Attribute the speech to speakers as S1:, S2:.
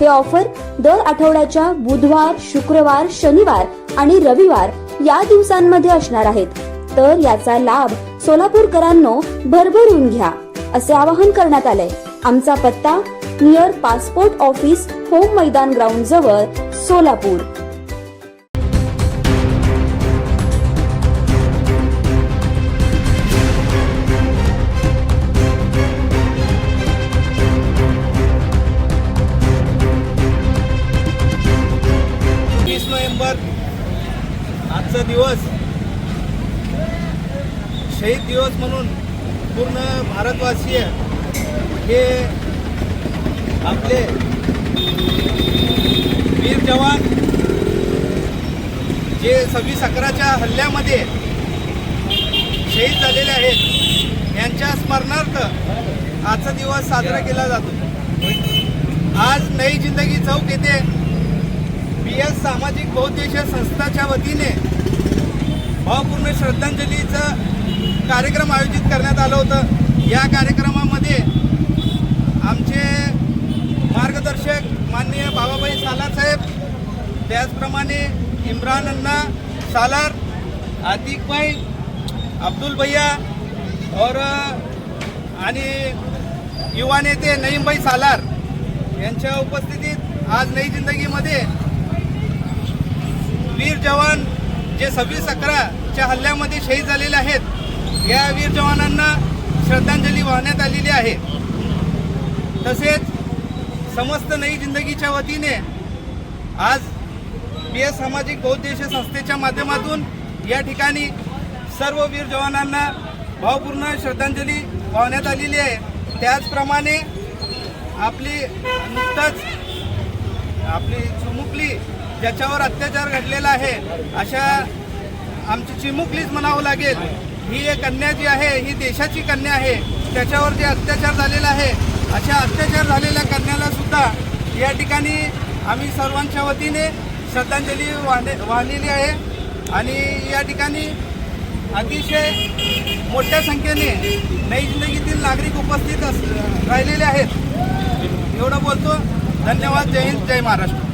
S1: हे ऑफर दर आठवड्याच्या बुधवार शुक्रवार शनिवार आणि रविवार या दिवसांमध्ये असणार आहेत. तर याचा लाभ सोलापूरकरांनो भरभरून घ्या असे आवाहन करण्यात आलंय. आमचा पत्ता नियर पासपोर्ट ऑफिस होम मैदान ग्राउंड जवळ सोलापूर.
S2: नोव्हेंबर. आजचा दिवस. शहीद दिवस म्हणून पूर्ण भारतवासीय हे आपले वीर जवान जे सव्वीस अकराच्या हल्ल्यामध्ये शहीद झालेले आहेत यांच्या स्मरणार्थ आजचा दिवस साजरा केला जातो. आज नई जिंदगी चौक येथे सामाजिक बहुद्देशीय संस्थाच्या वतीने भावपूर्ण श्रद्धांजलीचं कार्यक्रम आयोजित करण्यात आलं होतं. या कार्यक्रमामध्ये आमचे मार्गदर्शक माननीय बाबाबाई सालार साहेब त्याचप्रमाणे इम्रान अण्णा सालार आतिक भाई अब्दुल भैया और आणि युवा नेते नईमभाई सालार यांच्या उपस्थितीत आज नई जिंदगीमध्ये वीर जवान जे सव्वीस अकराच्या हल्ल्यामध्ये शहीद झालेले आहेत या वीर जवानांना श्रद्धांजली वाहण्यात आलेली आहे. तसेच समस्त नई जिंदगीच्या वतीने आज बी एस सामाजिक बहुद्देशीय संस्थेच्या माध्यमातून या ठिकाणी सर्व वीर जवानांना भावपूर्ण श्रद्धांजली वाहण्यात आलेली आहे. त्याचप्रमाणे आपली नुकताच आपली चिमुकली ज्याच्यावर अत्याचार घडलेला आहे अशा आमची चिमुकलीच म्हणावं लागेल. ही एक कन्या जी आहे ही देशाची कन्या आहे त्याच्यावर जे अत्याचार झालेला आहे अशा अत्याचार झालेल्या कन्याला सुद्धा या ठिकाणी आम्ही सर्वांच्या वतीने श्रद्धांजली वाहने वाहिलेली आहे. आणि या ठिकाणी अतिशय मोठ्या संख्येने नई जिंदगीतील नागरिक उपस्थित अस राहिलेले आहेत. एवढं बोलतो. धन्यवाद. जय हिंद. जय महाराष्ट्र.